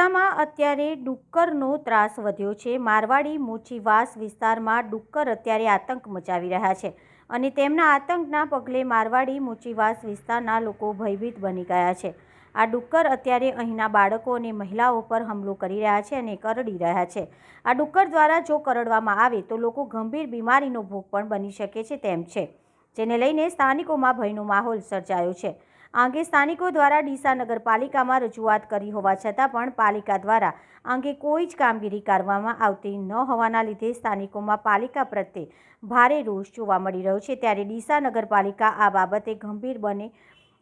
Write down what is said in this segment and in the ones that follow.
ડીસામાં અત્યારે ડુક્કરનો ત્રાસ વધ્યો છે. મારવાડી, મોચીવાસ વિસ્તારમાં ડુક્કર અત્યારે આતંક મચાવી રહ્યા છે અને તેમના આતંકના પગલે મારવાડી, મોચીવાસ વિસ્તારના લોકો ભયભીત બની ગયા છે. આ ડુક્કર અત્યારે અહીંના બાળકો અને મહિલાઓ પર હુમલો કરી રહ્યા છે અને કરડી રહ્યા છે. આ ડુક્કર દ્વારા જો કરડવામાં આવે તો લોકો ગંભીર બીમારીનો ભોગ પણ બની શકે છે તેમ છે, જેને લઈને સ્થાનિકોમાં ભયનો માહોલ સર્જાયો છે. આ અંગે સ્થાનિકો દ્વારા ડીસા નગરપાલિકામાં રજૂઆત કરી હોવા છતાં પણ પાલિકા દ્વારા આ અંગે કોઈ જ કામગીરી કરવામાં આવતી ન હોવાના લીધે સ્થાનિકોમાં પાલિકા પ્રત્યે ભારે રોષ જોવા મળી રહ્યો છે. ત્યારે ડીસા નગરપાલિકા આ બાબતે ગંભીર બને,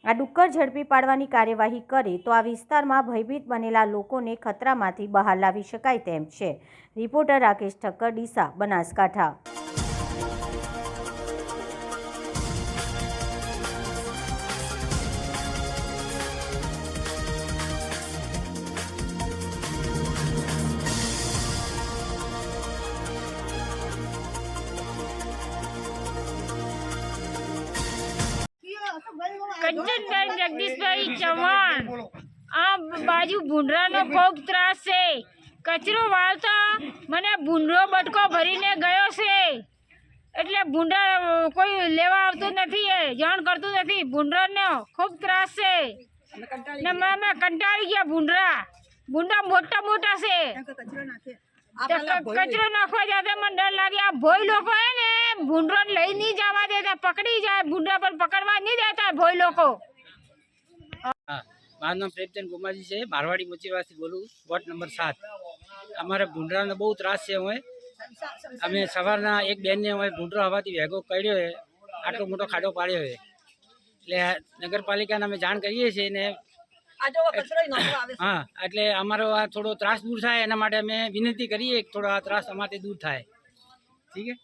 આ ડુક્કર ઝડપી પાડવાની કાર્યવાહી કરે તો આ વિસ્તારમાં ભયભીત બનેલા લોકોને ખતરામાંથી બહાર લાવી શકાય તેમ છે. રિપોર્ટર રાકેશ ઠક્કર, ડીસા, બનાસકાંઠા. કંચનબેન જગદીશભાઈ ચૌહાણ. આ બાજુ ભૂંડરાનો ખૂબ ત્રાસ છે. કચરો વાળતા મને ભૂંડરો બટકો ભરીને ગયો છે. એટલે ભૂંડા કોઈ લેવા આવતું નથી એ જાણ કરતું નથી. ભૂંડરાનો ખૂબ ત્રાસ છે. ને મેં અમે કંટાળી ગયા ભૂંડરા. ભૂંડા મોટા મોટા છે. કચરો નાખવા જાતે મને ડર લાગે. આ ભોય લોકો હે ને ભૂંડરો લઈ નહીં જવા દેતા. પકડી જાય ભૂંડરા પણ પકડવા નહીં દેતા. ભોય લોકો. હા મારું નામ પ્રેમચંદ ગુમાજી છે. મારવાડી મુચીવાસથી બોલું. વોર્ડ નંબર સાત. અમારે ભૂંડરાનો બહુ ત્રાસ છે હવે અમે સવારના એક બેનને અમે ભૂંડરો હવાથી ભેગો કર્યો છે. આટલો મોટો ખાડો પાડ્યો છે. એટલે નગરપાલિકાને અમે જાણ કરીએ છીએ ને હા એટલે અમારો આ થોડો ત્રાસ દૂર થાય એના માટે અમે વિનંતી કરીએ થોડો આ ત્રાસ અમારાથી દૂર થાય. ઠીક છે?